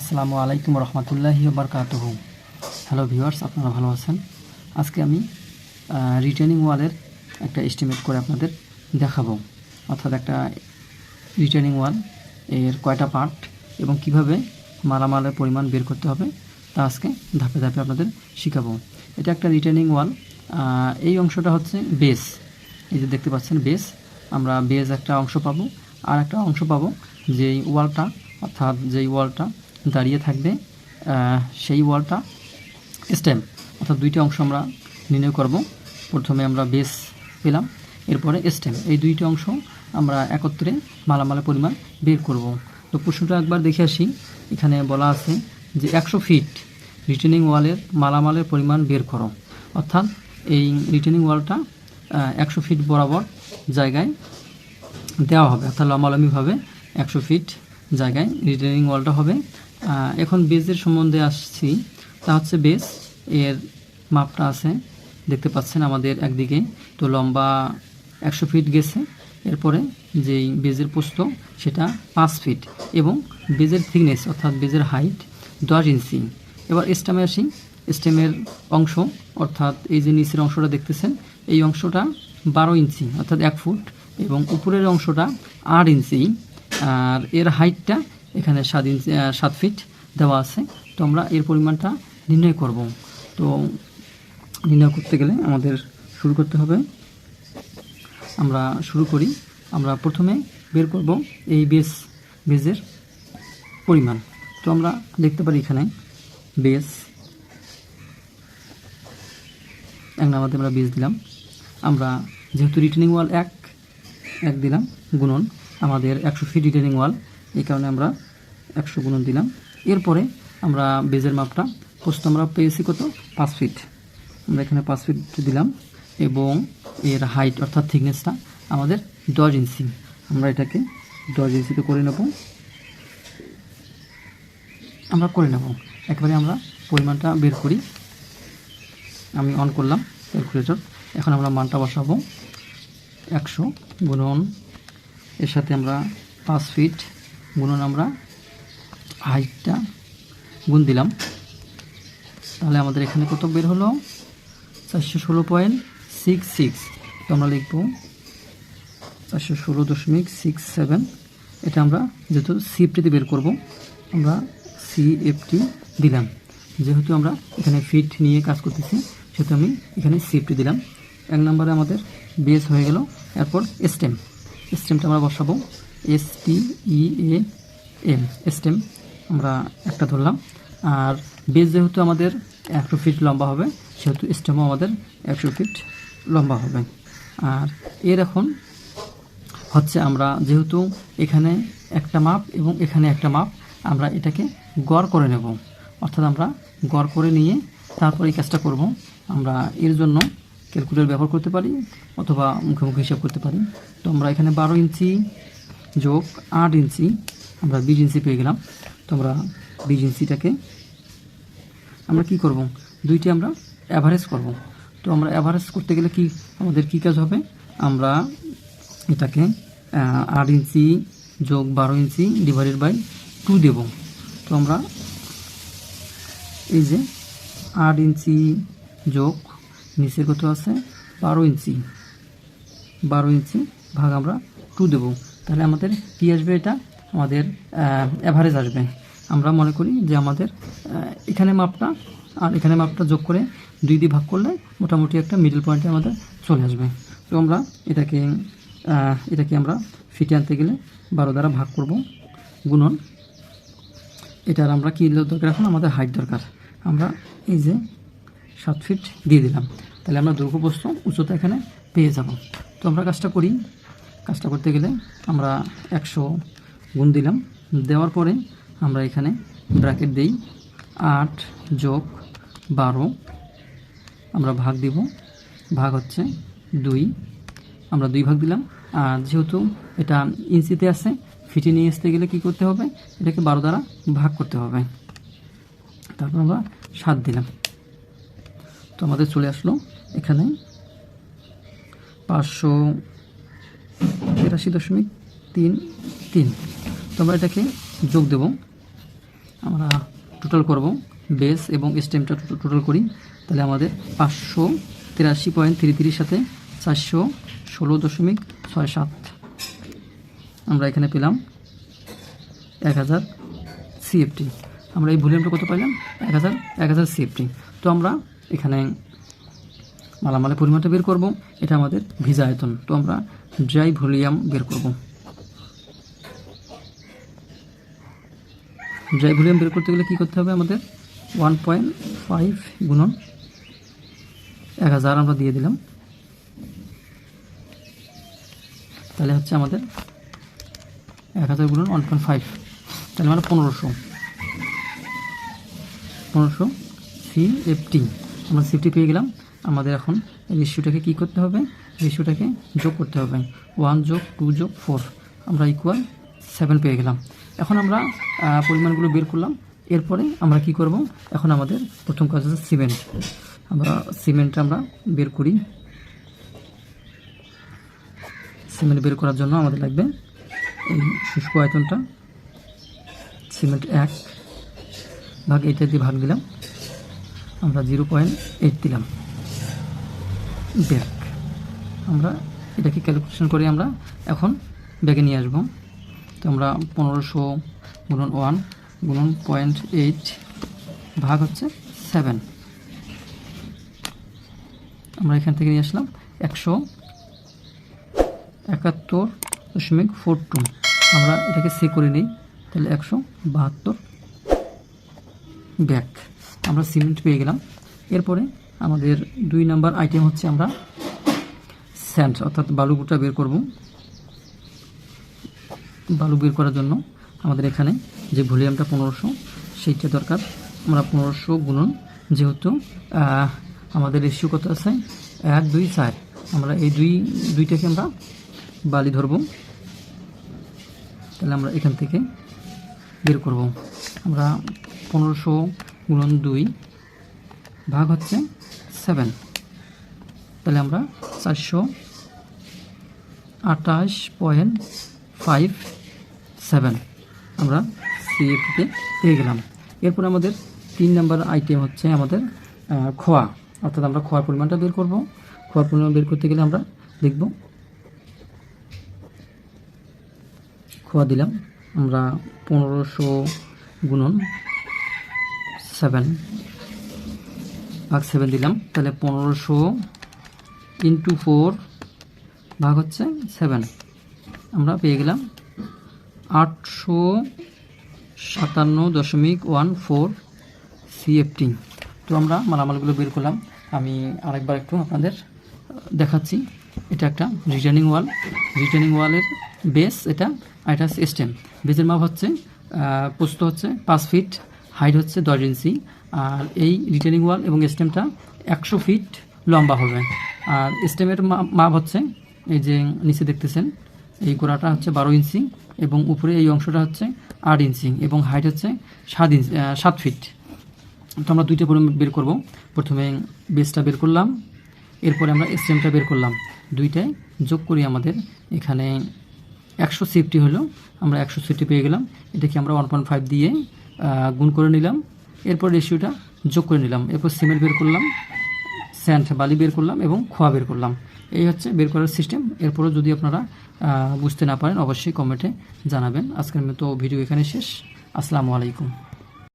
আসসালামু আলাইকুম রহমতুল্লাহি বারকাতুহু হ্যালো ভিউয়ার্স আপনারা ভালো আছেন? আজকে আমি রিটার্নিং ওয়ালের একটা এস্টিমেট করে আপনাদের দেখাবো। অর্থাৎ একটা রিটার্নিং ওয়াল এর কয়টা পার্ট এবং কীভাবে মালামালের পরিমাণ বের করতে হবে তা আজকে ধাপে ধাপে আপনাদের শেখাবো। এটা একটা রিটার্নিং ওয়াল এই অংশটা হচ্ছে বেস এই যে দেখতে পাচ্ছেন বেস আমরা বেস একটা অংশ পাবো আর একটা অংশ পাবো যেই ওয়ালটা অর্থাৎ যেই ওয়ালটা দাঁড়িয়ে থাকবে সেই ওয়ালটা স্টেম অর্থাৎ দুইটা অংশ আমরা নির্ণয় করব। প্রথমে আমরা বেস পেলাম, এরপরে স্টেম এই দুইটি অংশ আমরা একত্রে মালামালের পরিমাণ বের করব। তো প্রশ্নটা একবার দেখে আসি। এখানে বলা আছে যে একশো ফিট রিটার্নিং ওয়ালের মালামালের পরিমাণ বের করো। অর্থাৎ এই রিটার্নিং ওয়ালটা একশো ফিট বরাবর জায়গায় দেওয়া হবে। অর্থাৎ লম্বালম্বিভাবে একশো ফিট জায়গায় রিটার্নিং ওয়ালটা হবে। এখন বেজের সম্বন্ধে আসছি। তা হচ্ছে বেজ, এর মাপটা আছে, দেখতে পাচ্ছেন আমাদের একদিকে। তো লম্বা একশো ফিট গেছে, এরপরে যেই বেজের পোস্ত সেটা পাঁচ ফিট এবং বেজের থিকনেস, অর্থাৎ বেজের হাইট দশ ইঞ্চি। এবার স্টেমে আসি। স্টেমের অংশ, অর্থাৎ এই যে নিচের অংশটা দেখতেছেন, এই অংশটা বারো ইঞ্চি, অর্থাৎ এক ফুট এবং উপরের অংশটা আট ইঞ্চি। আর এর হাইটটা এখানে সাত ইঞ্চি সাত ফিট দেওয়া আছে। তো আমরা এর পরিমাণটা নির্ণয় করব। তো নির্ণয় করতে গেলে আমাদের শুরু করতে হবে। আমরা শুরু করি। আমরা প্রথমে বের করব এই বেস বেজের পরিমাণ। তো আমরা দেখতে পারি এখানে বেস এক নাম্বারে আমরা বেস দিলাম। আমরা যেহেতু রিটার্নিং ওয়াল এক এক দিলাম গুণন। আমাদের একশো ফিট রিটার্নিং ওয়াল এই কারণে আমরা একশো গুণন দিলাম। এরপরে আমরা বেজের মাপটা পোস্ত আমরা পেয়েছি কত? পাঁচ ফিট। আমরা এখানে পাঁচ ফিট দিলাম এবং এর হাইট অর্থাৎ থিকনেসটা আমাদের দশ ইঞ্চি। আমরা এটাকে দশ ইঞ্চিতে করে নেব। আমরা করে নেব। একবারে আমরা পরিমাণটা বের করি। আমি অন করলাম ক্যালকুলেটর এখন আমরা মানটা বসাবো। একশো গুণন, এর সাথে আমরা পাঁচ ফিট গুণন আমরা হাইটটা গুণ দিলাম। তাহলে আমাদের এখানে কত বের হলো? চারশো ষোলো পয়েন্ট সিক্স সিক্স তো আমরা লিখব চারশো ষোলো দশমিক সিক্স সেভেন এটা আমরা যেহেতু সিএফটিতে বের করব, আমরা সিএফটি দিলাম। যেহেতু আমরা এখানে ফিট নিয়ে কাজ করতেছি, সেহেতু আমি এখানে সিএফটি দিলাম। এক নম্বরে আমাদের বেস হয়ে গেল, এরপর স্টেম স্টেমটা আমরা বসাবো। S T E A M stem আমরা একটা ধরলাম। আর বেস যেহেতু আমাদের একশো ফিট লম্বা হবে, সেহেতু স্টেমও আমাদের একশো ফিট লম্বা হবে। আর এর এখন হচ্ছে আমরা যেহেতু এখানে একটা মাপ এবং এখানে একটা মাপ, আমরা এটাকে গড় করে নেব। অর্থাৎ আমরা গড় করে নিয়ে তারপর এই কাজটা করব। আমরা এর জন্য ক্যালকুলেটর ব্যবহার করতে পারি অথবা মুখে মুখে হিসাব করতে পারি। তো আমরা এখানে বারো ইঞ্চি যোগ আট ইঞ্চি, আমরা বিশ ইঞ্চি পেয়ে গেলাম। তো আমরা বিশ ইঞ্চিটাকে আমরা কি করব? দুইটি আমরা অ্যাভারেজ করব। তো আমরা অ্যাভারেজ করতে গেলে কি আমাদের কি কাজ হবে? আমরা এটাকে আট ইঞ্চি যোগ বারো ইঞ্চি ডিভাইডেড বাই টু দেব। তো আমরা এই যে আট ইঞ্চি যোগ নিচে কত আছে? বারো ইঞ্চি। বারো ইঞ্চি ভাগ আমরা টু দেব। তাহলে আমাদের কি আসবে এটা? আমাদের অ্যাভারেজ আসবে। আমরা মনে করি যে আমাদের এখানে মাপটা আর এখানে মাপটা যোগ করে দুই দিয়ে ভাগ করলে মোটামুটি একটা মিডল পয়েন্টে আমাদের চলে আসবে। তো আমরা এটাকে এটাকে আমরা ফিটে আনতে গেলে বারো দ্বারা ভাগ করব গুণন। এটার আমরা কী দরকার এখন? আমাদের হাইট দরকার। আমরা এই যে সাত ফিট দিয়ে দিলাম। তাহলে আমরা দৈর্ঘ্যপ্রস্থ উচ্চতা এখানে পেয়ে যাব। তো আমরা কাজটা করি কাজটা করতে গেলে আমরা একশো গুণ দিলাম। দেওয়ার পরে আমরা এখানে ব্র্যাকেট দিই আট যোগ বারো। আমরা ভাগ দিব। ভাগ হচ্ছে দুই। আমরা দুই ভাগ দিলাম। আর যেহেতু এটা ইঞ্চিতে আছে, ফিটে নিয়ে আসতে গেলে কি করতে হবে? এটাকে বারো দ্বারা ভাগ করতে হবে। তারপর আমরা সাত দিলাম। তো আমাদের চলে আসলো এখানে পাঁচশো তিরাশি দশমিক তিন তিন। তো আমরা এটাকে যোগ দেব। আমরা টোটাল করব বেস এবং স্টেমটা টোটাল করি। তাহলে আমাদের পাঁচশো তিরাশি পয়েন্ট থ্রি থ্রির সাথে চারশো ষোলো দশমিক ছয় সাত। আমরা এখানে পেলাম এক হাজার সিএফটি আমরা এই ভলিউমটা কত পাইলাম? এক হাজার এক হাজার সিএফটি তো আমরা এখানে মালামালের পরিমাণটা বের করব। এটা আমাদের ভিজা আয়তন। তো আমরা ড্রাই ভলিউম বের করব। ড্রাই ভলিউম বের করতে গেলে কী করতে হবে আমাদের? ওয়ান পয়েন্ট ফাইভ গুণন এক হাজার আমরা দিয়ে দিলাম। তাহলে হচ্ছে আমাদের এক হাজার গুণন ওয়ান পয়েন্ট ফাইভ। তাহলে আমরা পনেরোশো। পনেরোশো সি এফটি আমরা সিফটি পেয়ে গেলাম। আমাদের এখন রেশিওটাকে কী করতে হবে? রেশিওটাকে যোগ করতে হবে। ওয়ান যোগ, টু যোগ, ফোর। আমরা ইকুয়াল সেভেন পেয়ে গেলাম। এখন আমরা পরিমাণগুলো বের করলাম। এরপরে আমরা কি করব? এখন আমাদের প্রথম কাজ হচ্ছে সিমেন্ট আমরা সিমেন্ট আমরা বের করি। সিমেন্ট বের করার জন্য আমাদের লাগবে এই শুষ্ক আয়তনটা। সিমেন্ট এক ভাগ এইটা দিয়ে ভাগ দিলাম। আমরা জিরো পয়েন্ট এইট দিলাম। ব্যাগ। আমরা এটাকে ক্যালকুলেশন করে আমরা এখন ব্যাগে নিয়ে আসব। তো আমরা পনেরোশো গুণন ওয়ান গুণন পয়েন্ট এইট ভাগ হচ্ছে সেভেন। আমরা এখান থেকে নিয়ে আসলাম একশো একাত্তর দশমিক ফোর টু। আমরা এটাকে সে করে নিই, তাহলে একশো বাহাত্তর ব্যাগ। আমরা সিমেন্ট পেয়ে গেলাম। এরপরে আমাদের দুই নাম্বার আইটেম হচ্ছে আমরা স্যান্ড অর্থাৎ বালুগুটা বের করব। বালু বের করার জন্য আমাদের এখানে যে ভলিউমটা পনেরোশো, সেইটা দরকার। আমরা পনেরোশো গুণন যেহেতু আমাদের রেশিও কত আছে? এক, দুই, চার। আমরা এই দুই, দুইটাকে আমরা বালি ধরব। তাহলে আমরা এখান থেকে বের করব। আমরা পনেরোশো গুণন দুই ভাগ হচ্ছে সেভেন। তাহলে আমরা চারশো আঠাশ পয়েন্ট ফাইভ সেভেন আমরা সিএফটিতে পেয়ে গেলাম। এরপর আমাদের তিন নাম্বার আইটেম হচ্ছে আমাদের খোয়া। অর্থাৎ আমরা খোয়ার পরিমাণটা বের করব। খোয়ার পরিমাণ বের করতে গেলে আমরা দেখব, খোয়া দিলাম আমরা পনেরোশো গুণন সেভেন। ভাগ সেভেন দিলাম। তাহলে পনেরোশো ইন্টু ফোর ভাগ হচ্ছে সেভেন আমরা পেয়ে গেলাম আটশো সাতান্ন দশমিক ওয়ান ফোর সিএফটি তো আমরা মালামালগুলো বের করলাম। আমি আরেকবার একটু আপনাদের দেখাচ্ছি। এটা একটা রিটার্নিং ওয়াল রিটার্নিং ওয়ালের বেস এটা আর এটা স্টেম বেসের মাপ হচ্ছে প্রস্থ হচ্ছে পাঁচ ফিট হাইট হচ্ছে দশ ইঞ্চি আর এই রিটার্নিং ওয়াল এবং স্টেমটা একশো ফিট লম্বা হবে। আর স্টেমের মাপ হচ্ছে এই যে নিচে দেখতেছেন, এই গোড়াটা হচ্ছে বারো ইঞ্চি এবং উপরে এই অংশটা হচ্ছে আট ইঞ্চি এবং হাইট হচ্ছে সাত ইঞ্চি সাত ফিট তো আমরা দুইটা পরিমাণ বের করব। প্রথমে বেসটা বের করলাম, এরপরে আমরা স্টেমটা বের করলাম। দুইটাই যোগ করি আমাদের, এখানে একশো সেফটি হলো, আমরা একশো সেফটি পেয়ে গেলাম। এটাকে আমরা ওয়ান পয়েন্ট ফাইভ দিয়ে গুণ করে নিলাম। এরপর রেশিওটা যোগ করে নিলাম। এরপর সিমেন্ট বের করলাম, স্যান্ড বালি বের করলাম এবং খোয়া বের করলাম। এই হচ্ছে বের করার সিস্টেম। এরপরও যদি আপনারা বুঝতে না পারেন, অবশ্যই কমেন্টে জানাবেন। আজকের মতো ভিডিও এখানে শেষ। আসসালামু আলাইকুম।